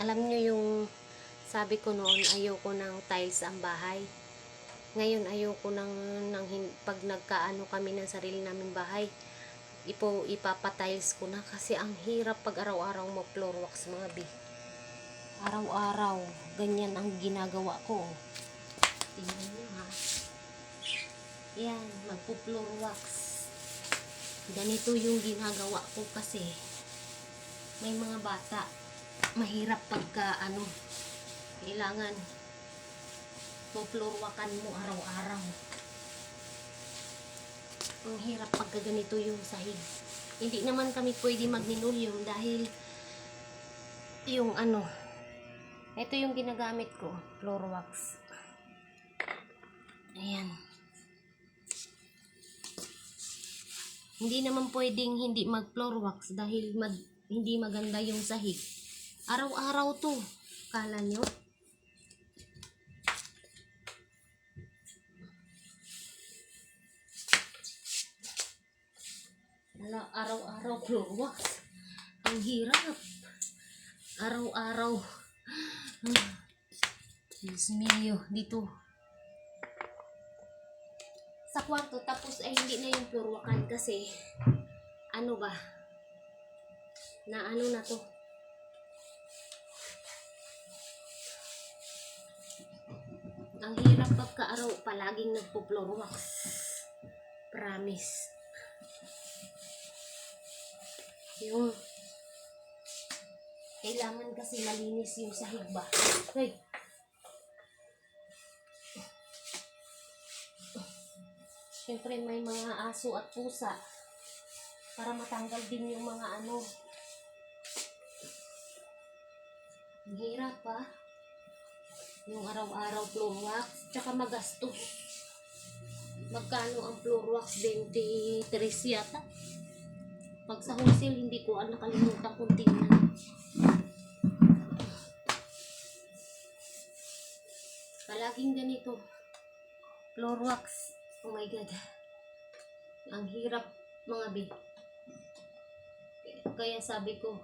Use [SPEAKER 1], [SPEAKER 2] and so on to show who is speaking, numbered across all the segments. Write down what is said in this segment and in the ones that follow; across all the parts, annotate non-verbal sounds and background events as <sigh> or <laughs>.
[SPEAKER 1] Alam nyo yung sabi ko noon, ayoko ng tiles ang bahay. Ngayon, ayoko ng, ng pag nagkaano kami ng sarili naming bahay, ipo, ipapatiles ko na kasi ang hirap pag araw-araw mag-floor wax mga bi. Araw-araw, ganyan ang ginagawa ko. Tingnan nyo ha. Yan, magpo-floor wax. Ganito yung ginagawa ko kasi may mga bata mahirap pagka ano kailangan puplorwakan mo araw-araw. Ang hirap pagka ganito yung sahig. Hindi naman kami pwede magnilolium dahil yung ano ito yung ginagamit ko floor wax ayan. Hindi naman pwedeng hindi mag floor wax dahil mag, hindi maganda yung sahig Araw-araw to. Kala nyo? Araw-araw floor. Ang hirap. Araw-araw. Diyos mio, dito. Sa kwarto, tapos ay hindi na yung floor kasi ano ba? Na ano na to? Ang hirap pagka-araw, palaging nagpo-floor wax. Promise. Yung kailangan kasi malinis yung sahig ba. Hey. Siyempre may mga aso at pusa para matanggal din yung mga ano. Ang hirap pa yung araw-araw floor wax, tsaka magastos. Magkano ang floor wax? 23 yata. Pag sa wholesale, hindi ko alam nakalimutan kung tingnan. Palaging ganito. Floor wax. Oh my God. Ang hirap mga bi. Kaya sabi ko,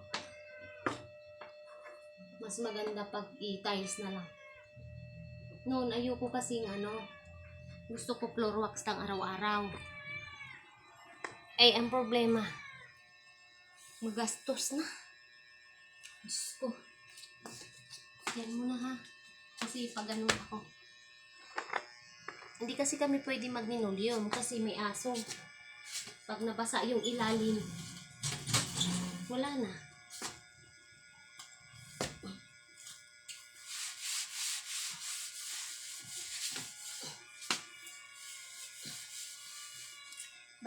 [SPEAKER 1] mas maganda pag i-tiles na lang. Noon, ayoko kasing ano, gusto ko floor wax lang araw-araw. Ay, ang problema, magastos na. Diyos ko. Yan muna ha. Kasi pag ano ako. Hindi kasi kami pwede magninolium kasi may aso. Pag nabasa yung ilalim, wala na.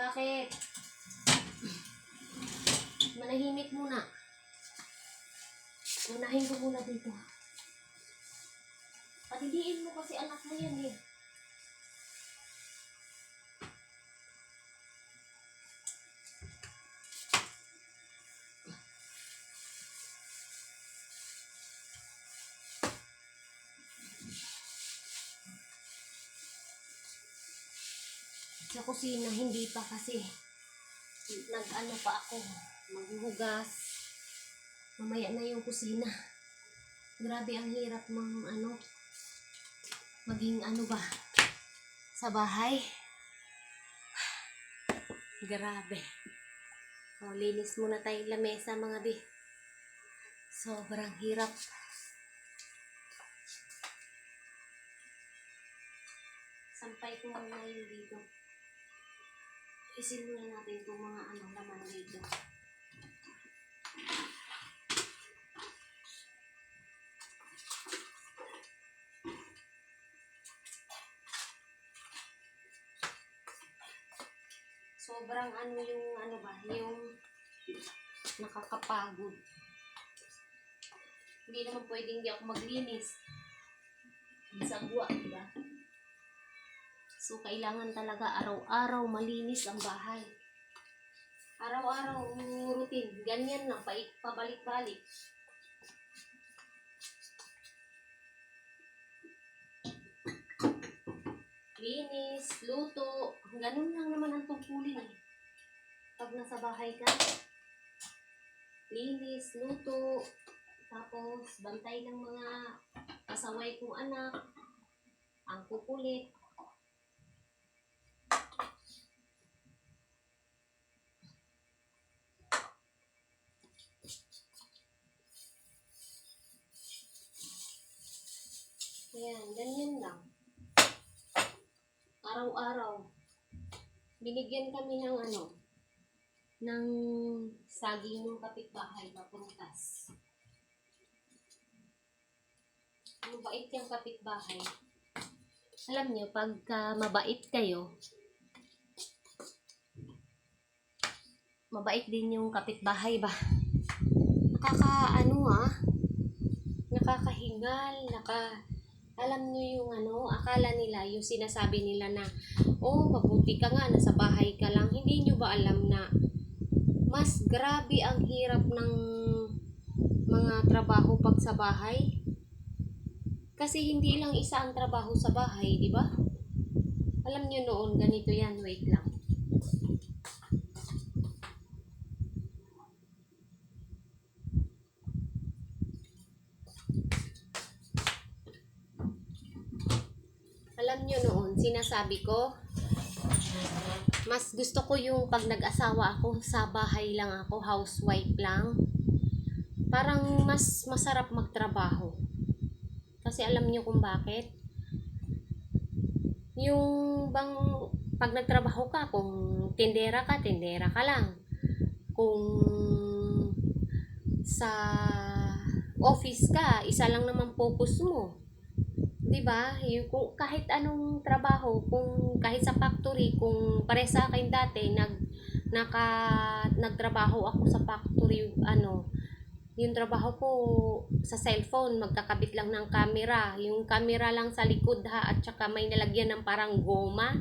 [SPEAKER 1] Bakit? Manahimik muna. Unahin ko muna dito. Patidiin mo kasi anak mo yan eh. Kusina, hindi pa kasi nag-ano pa ako, maghuhugas. Mamaya na yung kusina. Grabe ang hirap mang ano, maging ano ba, sa bahay. Grabe. O, linis muna tayo lamesa mga bi. Sobrang hirap. Sampay ko muna yung dito. Isin natin itong mga ano laman dito. Sobrang ano yung ano ba, yung nakakapagod. Hindi naman pwedeng hindi ako maglinis. Sagwa, di ba? So, kailangan talaga araw-araw malinis ang bahay. Araw-araw routine. Ganyan lang, pa pabalik-balik. Linis, luto. Ganun lang naman ang tungkulin eh. Pag nasa bahay ka, linis, luto, Tapos, bantay ng mga kasaway kong anak. Ang kukulit. Binigyan kami ng ano, ng saging ng kapitbahay papuntas. Mabait yung kapitbahay. Alam niyo, pagka mabait kayo, mabait din yung kapitbahay ba? Nakaka, ano ah, nakakahingal, naka, alam niyo yung ano, akala nila, yung sinasabi nila na, oh, mabuti ka nga, nasa bahay ka lang. Hindi niyo ba alam na mas grabe ang hirap ng mga trabaho pag sa bahay? Kasi hindi lang isa ang trabaho sa bahay, di ba? Alam niyo noon, ganito yan, wait lang. Noon, sinasabi ko, mas gusto ko yung pag nag-asawa ako, sa bahay lang ako, housewife lang. Parang mas masarap magtrabaho. Kasi alam niyo kung bakit? Yung bang pag nagtrabaho ka, kung tindera ka, tindera ka lang. Kung sa office ka, isa lang naman focus mo. 'Di ba? Kung kahit anong trabaho, kung kahit sa factory, kung pare sa akin dati nag naka nagtrabaho ako sa factory ano, yung trabaho ko sa cellphone, magkakabit lang ng camera. Yung camera lang sa likod ha, at saka may nalagyan ng parang goma.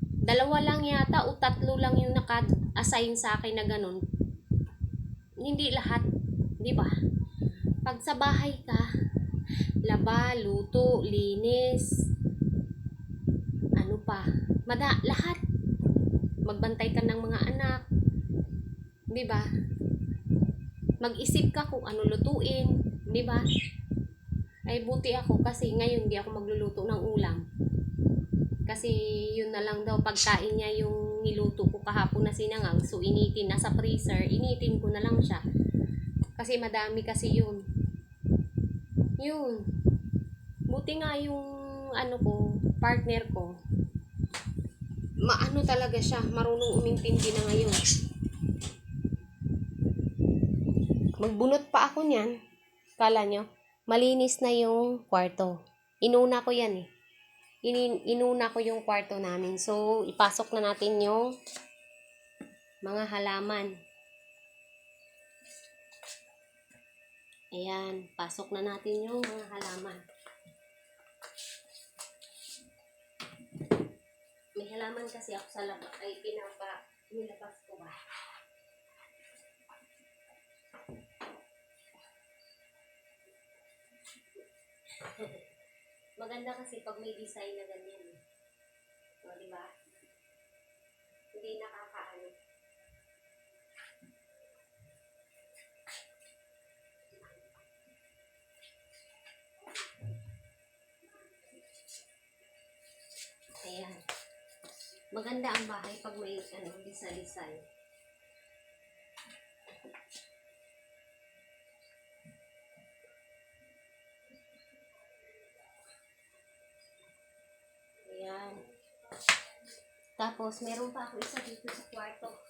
[SPEAKER 1] Dalawa lang yata o tatlo lang yung naka-assign sa akin na ganun. Hindi lahat, di ba? Pag sa bahay ka, laba, luto, linis, ano pa, mada, lahat. Magbantay ka ng mga anak, di ba? Mag-isip ka kung ano lutuin, di ba? Ay buti ako kasi ngayon di ako magluluto ng ulam. Kasi yun na lang daw pagkain niya yung niluto ko kahapon na sinangang. So initin na sa freezer, initin ko na lang siya. Kasi madami kasi yun. Yun. Buti nga yung ano ko, partner ko. Maano talaga siya, marunong umintindi na ngayon. Magbunot pa ako niyan. Kala nyo, malinis na yung kwarto. Inuna ko yan eh. Inin, inuna ko yung kwarto namin. So, ipasok na natin yung mga halaman. Ayan, pasok na natin yung mga halaman. May halaman kasi ako sa labas. Ay, pinapa, nilabas ko ba? <laughs> Maganda kasi pag may design na ganyan. O, di ba? Hindi nakakaano. Maganda ang bahay pag may ano, design-design. Ayan. Tapos, meron pa ako isa dito sa kwarto.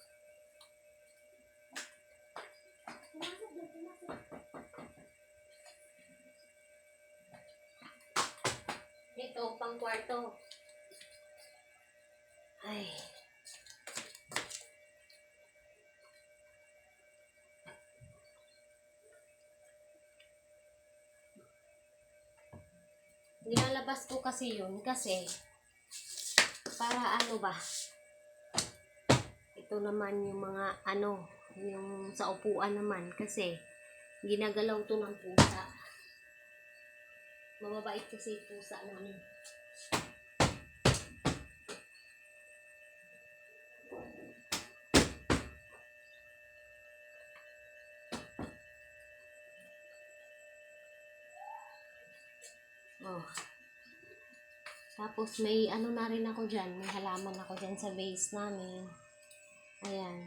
[SPEAKER 1] Nilalabas ko kasi yun kasi para ano ba? Ito naman yung mga ano yung sa upuan naman kasi ginagalaw to ng pusa. Mababait kasi pusa namin Oh. Tapos may ano na rin ako dyan. May halaman ako dyan sa base namin. Ayan.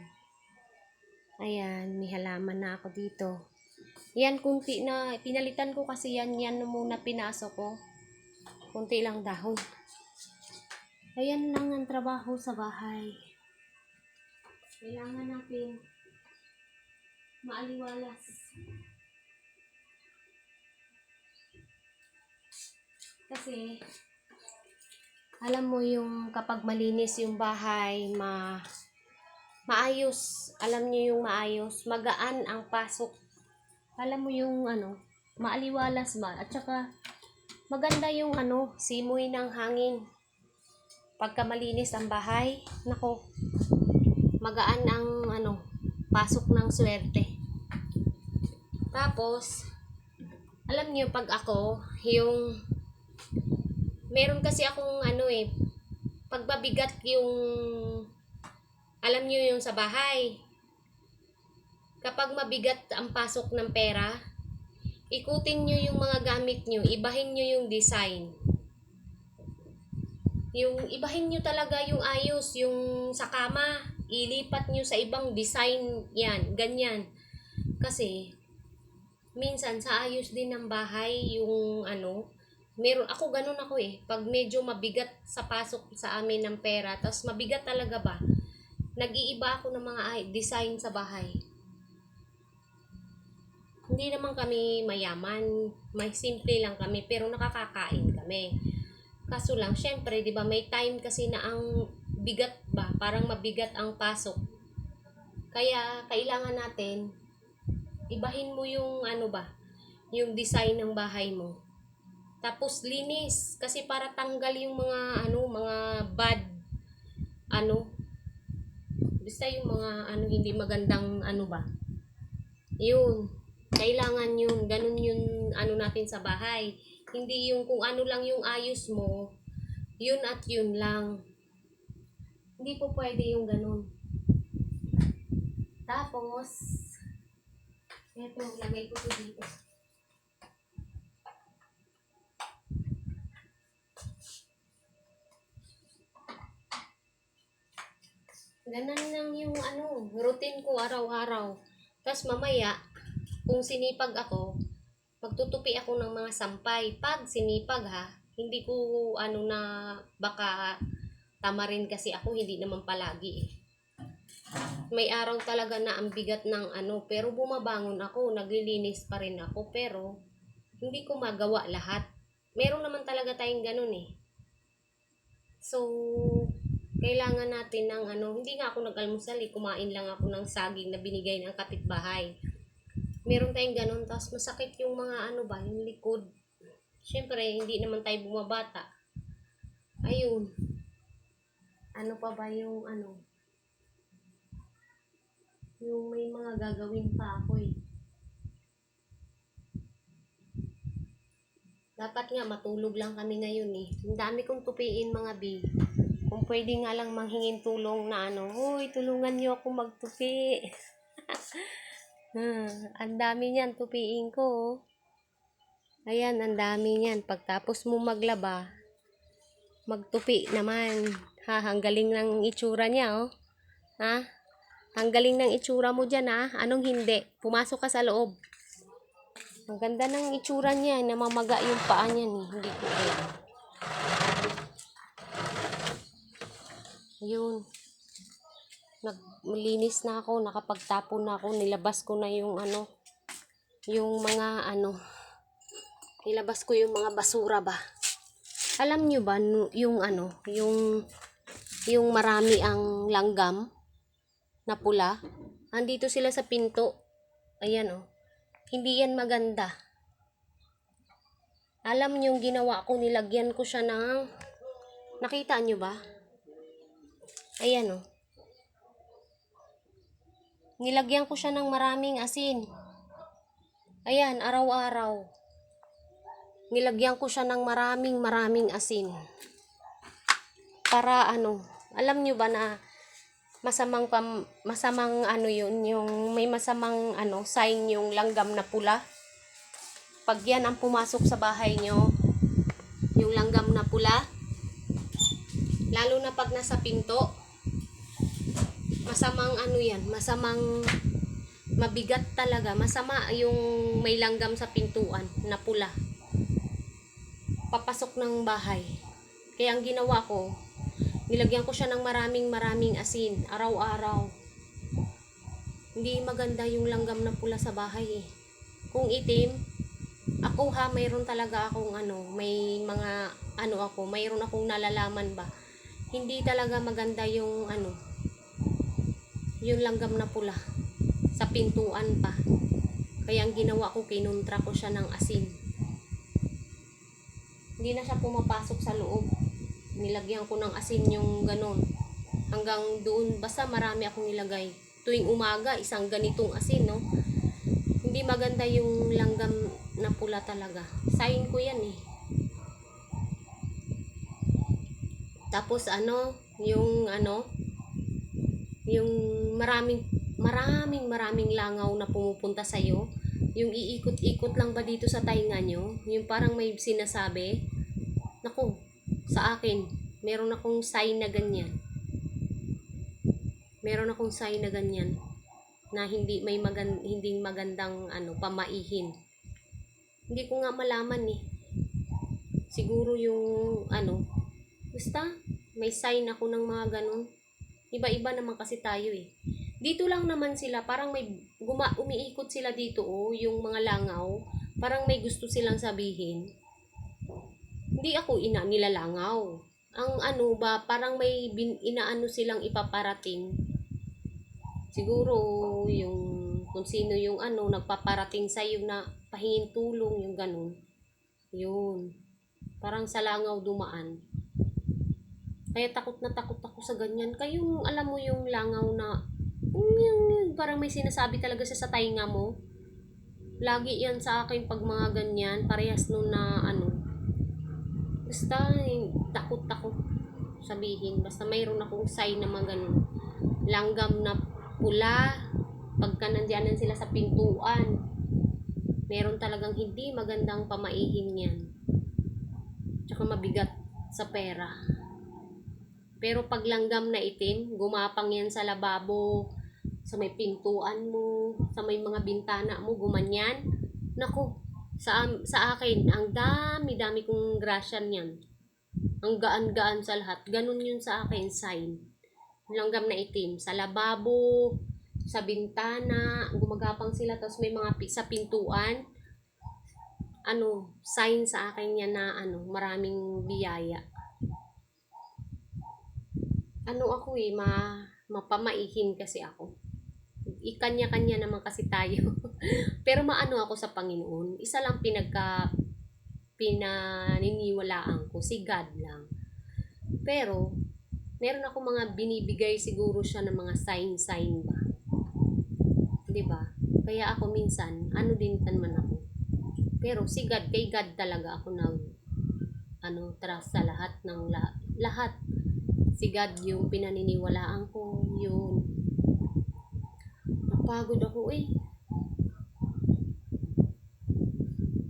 [SPEAKER 1] Ayan, may halaman na ako dito. Yan, kunti na. Pinalitan ko kasi yan. Yan muna pinasok ko. Kunti lang dahon. Ayan lang ang trabaho sa bahay. Kailangan natin maaliwalas. Kasi, alam mo yung kapag malinis yung bahay, ma maayos, alam niyo yung maayos, magaan ang pasok. Alam mo yung ano, maaliwalas ba? At saka, maganda yung ano, simoy ng hangin. Pagka malinis ang bahay, nako, magaan ang ano, pasok ng swerte. Tapos, alam niyo pag ako, yung meron kasi akong ano eh, pagbabigat yung, alam niyo yung sa bahay. Kapag mabigat ang pasok ng pera, ikutin niyo yung mga gamit niyo, ibahin niyo yung design. Yung ibahin niyo talaga yung ayos, yung sa kama, ilipat niyo sa ibang design yan, ganyan. Kasi, minsan sa ayos din ng bahay yung ano, meron ako ganun ako eh. Pag medyo mabigat sa pasok sa amin ng pera tapos mabigat talaga ba nag-iiba ako ng mga design sa bahay. Hindi naman kami mayaman may simple lang kami pero nakakakain kami. Kaso lang syempre 'di ba may time kasi na ang bigat ba parang mabigat ang pasok. Kaya kailangan natin ibahin mo yung ano ba yung design ng bahay mo tapos linis kasi para tanggal yung mga ano, mga bad ano basta yung mga ano hindi magandang ano ba. Yun. Kailangan yun, ganun yung ano natin sa bahay. Hindi yung kung ano lang yung ayos mo, yun at yun lang. Hindi po pwede yung ganun. Tapos, eto, lagay ko to dito. Ganun lang yung ano, routine ko araw-araw. Tapos mamaya, kung sinipag ako, magtutupi ako ng mga sampay. Pag sinipag ha, hindi ko ano na baka tama rin kasi ako, hindi naman palagi eh. May araw talaga na ang bigat ng ano, pero bumabangon ako, naglilinis pa rin ako, pero hindi ko magawa lahat. Meron naman talaga tayong ganun eh. So, kailangan natin ng ano, hindi nga ako nag-almusal eh, kumain lang ako ng saging na binigay ng kapitbahay. Meron tayong ganun, tapos masakit yung mga ano ba, yung likod. Siyempre, hindi naman tayo bumabata. Ayun. Ano pa ba yung ano, yung may mga gagawin pa ako eh. Dapat nga matulog lang kami ngayon eh. Ang dami kong tupiin mga bi. Kung pwede nga lang manghingin tulong na ano, Hoy, tulungan niyo ako magtupi. <laughs> ah, ang dami niyan, tupiin ko. oh. Ayan, ang dami niyan. Pagtapos mo maglaba, magtupi naman. Ha, ang galing ng itsura niya, oh. Ha? Ang galing ng itsura mo dyan, ha? Anong hindi? Pumasok ka sa loob. Ang ganda ng itsura niya, namamaga yung paa niya, eh. Hindi ko alam. Yun. Naglinis na ako, nakapagtapon na ako, nilabas ko na yung ano, yung mga ano, nilabas ko yung mga basura ba. Alam nyo ba, yung ano, yung, yung marami ang langgam na pula, andito sila sa pinto. Ayan oh. Hindi yan maganda. Alam nyo yung ginawa ko, nilagyan ko siya ng, nakita nyo ba? Ayan oh. Nilagyan ko siya ng maraming asin. Ayan, araw-araw. Nilagyan ko siya ng maraming maraming asin. Para ano, alam nyo ba na masamang pam, masamang ano yun, yung may masamang ano, sign yung langgam na pula. Pag yan ang pumasok sa bahay nyo, yung langgam na pula. Lalo na pag nasa pinto. Masamang ano yan, masamang mabigat talaga. Masama yung may langgam sa pintuan na pula. Papasok ng bahay. Kaya ang ginawa ko, nilagyan ko siya ng maraming maraming asin, araw-araw. Hindi maganda yung langgam na pula sa bahay eh. Kung itim, ako ha, mayroon talaga akong ano, may mga ano ako, mayroon akong nalalaman ba. Hindi talaga maganda yung ano, yung langgam na pula sa pintuan pa. Kaya ang ginawa ko, kinuntra ko siya ng asin. Hindi na siya pumapasok sa loob. Nilagyan ko ng asin yung ganon. Hanggang doon, basta marami akong nilagay. Tuwing umaga, isang ganitong asin, no? Hindi maganda yung langgam na pula talaga. Sign ko yan eh. Tapos ano, yung ano, yung maraming maraming maraming langaw na pumupunta sa iyo, yung iikot-ikot lang ba dito sa tainga nyo, yung parang may sinasabi, naku, sa akin, meron akong sign na ganyan. Meron akong sign na ganyan na hindi may magan hindi magandang ano pamaihin. Hindi ko nga malaman eh. Siguro yung ano, basta may sign ako ng mga ganun. Iba-iba naman kasi tayo eh. Dito lang naman sila, parang may guma, umiikot sila dito oh, yung mga langaw. Parang may gusto silang sabihin. Hindi ako ina nilalangaw. Ang ano ba, parang may bin, inaano silang ipaparating. Siguro yung kung sino yung ano nagpaparating sa iyo na pahingin tulong yung ganun. Yun. Parang sa langaw dumaan. Kaya takot na takot ako sa ganyan. Kayong alam mo yung langaw na yung, parang may sinasabi talaga siya sa tainga mo. Lagi yan sa akin pag mga ganyan. Parehas nun na ano. Basta eh, takot-takot sabihin. Basta mayroon akong sign na mga ganun. Langgam na pula. Pagka nandyanan sila sa pintuan. Meron talagang hindi magandang pamaihin yan. Tsaka mabigat sa pera. Pero pag langgam na itim, gumapang yan sa lababo, sa may pintuan mo, sa may mga bintana mo, gumanyan. Nako, sa, sa akin, ang dami-dami kong grasya niyan. Ang gaan-gaan sa lahat. Ganun yun sa akin, sign. Langgam na itim. Sa lababo, sa bintana, gumagapang sila, tapos may mga sa pintuan. Ano, sign sa akin yan na ano, maraming biyaya ano ako eh, ma, mapamaihin kasi ako. Ikanya-kanya naman kasi tayo. <laughs> Pero maano ako sa Panginoon. Isa lang pinagka pinaniniwalaan ko, si God lang. Pero, meron ako mga binibigay siguro siya ng mga sign-sign ba. 'Di ba? Kaya ako minsan, ano din man ako. Pero si God, kay God talaga ako nag ano, trust sa lahat ng lahat. lahat si God yung pinaniniwalaan ko, yun. Napagod ako eh.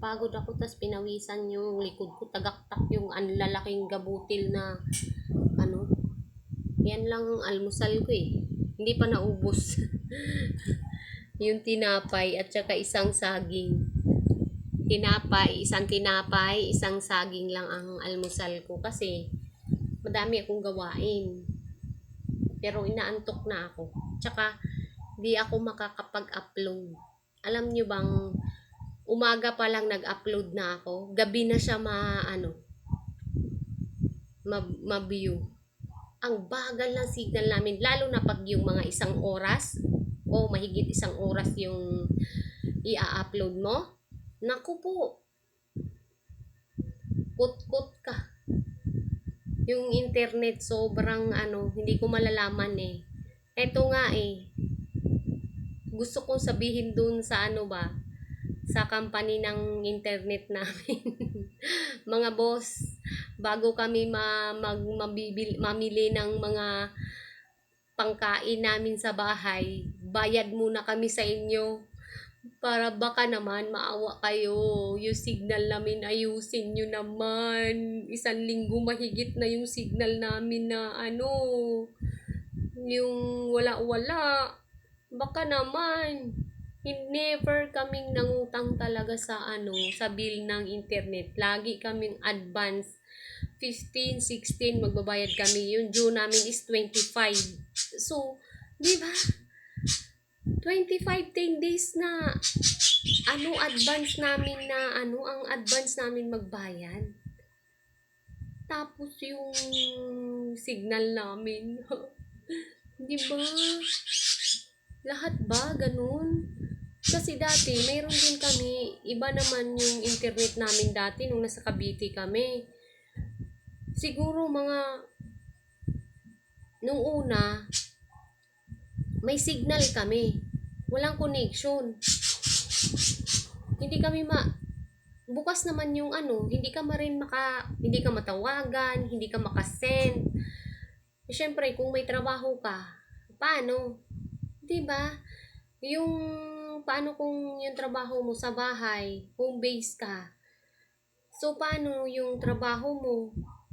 [SPEAKER 1] Pagod ako, tas pinawisan yung likod ko, tagaktak yung anlalaking gabutil na, ano, yan lang ang almusal ko eh. Hindi pa naubos. <laughs> yung tinapay at saka isang saging. Tinapay, isang tinapay, isang saging lang ang almusal ko kasi madami akong gawain. Pero inaantok na ako. Tsaka, di ako makakapag-upload. Alam nyo bang, umaga pa lang nag-upload na ako. Gabi na siya ma, ano, ma, ma-view. Ang bagal ng signal namin, lalo na pag yung mga isang oras, o mahigit isang oras yung i-upload mo. Naku po, kut-kut ka yung internet sobrang ano, hindi ko malalaman eh. Eto nga eh. Gusto kong sabihin dun sa ano ba, sa company ng internet namin. <laughs> mga boss, bago kami ma, mag, mabibil, mamili ng mga pangkain namin sa bahay, bayad muna kami sa inyo Para baka naman maawa kayo. Yung signal namin ayusin nyo naman. Isang linggo mahigit na yung signal namin na ano, yung wala-wala. Baka naman. Never kaming nangutang talaga sa ano, sa bill ng internet. Lagi kaming advance 15, 16, magbabayad kami. Yung due namin is 25. So, di ba? 25, 10 days na ano advance namin na ano ang advance namin magbayad. Tapos yung signal namin. <laughs> di ba? Lahat ba ganun? Kasi dati, mayroon din kami, iba naman yung internet namin dati nung nasa Cavite kami siguro mga nung una may signal kami. Walang connection. Hindi kami ma bukas naman yung ano hindi ka ma rin maka hindi ka matawagan hindi ka makasend. Eh, syempre kung may trabaho ka paano? 'di ba? Yung paano kung yung trabaho mo sa bahay home base ka. So paano yung trabaho mo?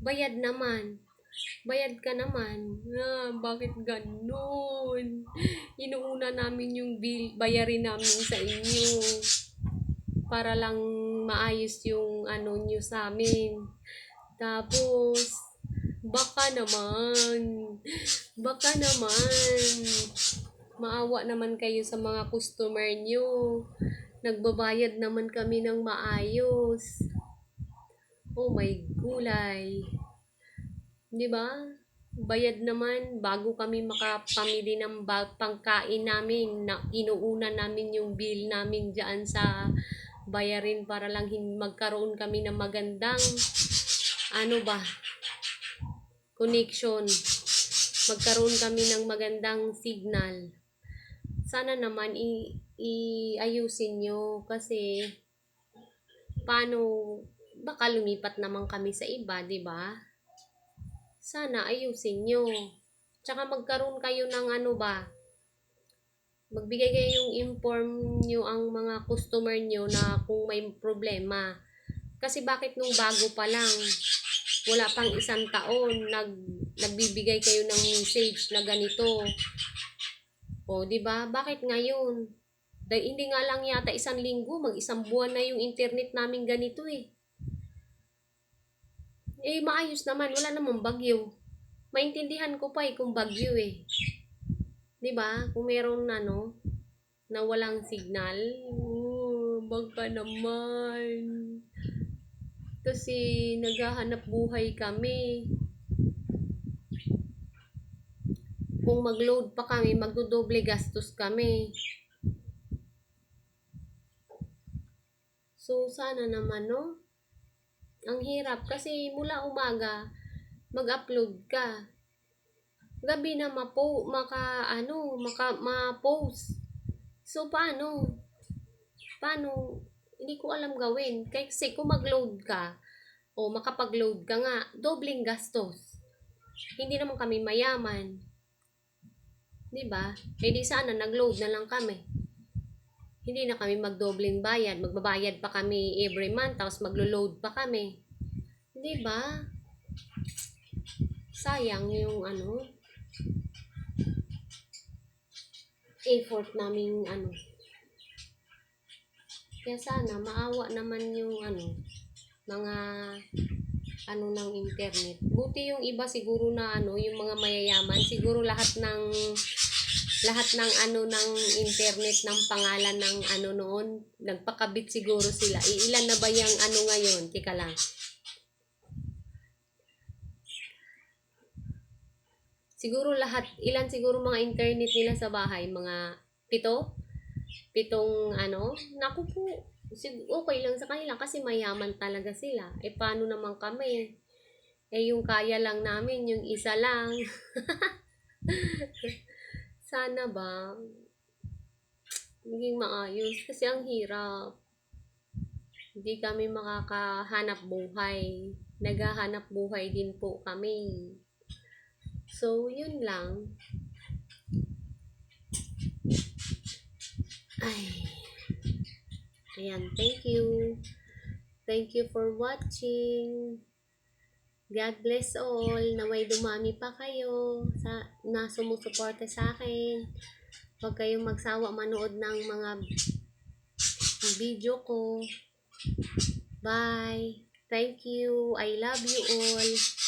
[SPEAKER 1] Bayad naman. Bayad ka naman. Ah, bakit ganun? Inuuna namin yung bill, bayarin namin sa inyo. Para lang maayos yung ano nyo sa amin. Tapos, baka naman, baka naman, maawa naman kayo sa mga customer nyo. Nagbabayad naman kami ng maayos. Oh my gulay. 'Di ba? Bayad naman bago kami makapamili ng pangkain namin na inuuna namin yung bill namin diyan sa bayarin para lang magkaroon kami ng magandang ano ba connection magkaroon kami ng magandang signal sana naman i, i-ayusin nyo kasi paano baka lumipat naman kami sa iba, di ba? Sana ayusin nyo. Tsaka magkaroon kayo ng ano ba, magbigay kayo yung inform nyo ang mga customer nyo na kung may problema. Kasi bakit nung bago pa lang, wala pang isang taon, nag, nagbibigay kayo ng message na ganito. O, di ba? Bakit ngayon? Dahil hindi nga lang yata isang linggo, mag isang buwan na yung internet namin ganito eh. Eh, maayos naman. Wala namang bagyo. Maintindihan ko pa eh kung bagyo eh. ba? Kung meron ano, na walang signal, oh, baka naman. Kasi naghahanap buhay kami. Kung mag-load pa kami, magdodoble gastos kami. So, sana naman, no? Ang hirap kasi mula umaga mag-upload ka. Gabi na mapo maka ano, maka ma-post. So paano? Paano? Hindi ko alam gawin. Kasi kung mag-load ka o makapag-load ka nga, dobling gastos. Hindi naman kami mayaman. 'Di ba? Eh di sana nag-load na lang kami hindi na kami magdobling bayad. Magbabayad pa kami every month, tapos maglo-load pa kami. Di ba? Sayang yung ano, effort naming ano. Kaya sana, maawa naman yung ano, mga ano ng internet. Buti yung iba siguro na ano, yung mga mayayaman, siguro lahat ng lahat ng ano ng internet ng pangalan ng ano noon, nagpakabit siguro sila. Iilan na ba yung ano ngayon? Tika lang. Siguro lahat, ilan siguro mga internet nila sa bahay? Mga pito? Pitong ano? Naku po, okay lang sa kanila kasi mayaman talaga sila. Eh paano naman kami? Eh yung kaya lang namin, yung isa lang. <laughs> Sana ba maging maayos kasi ang hirap. Hindi kami makakahanap buhay. Naghahanap buhay din po kami. So, yun lang. Ay. Ayan, thank you. Thank you for watching. God bless all. Naway dumami pa kayo sa, na sumusuporta sa akin. Huwag kayong magsawa manood ng mga video ko. Bye. Thank you. I love you all.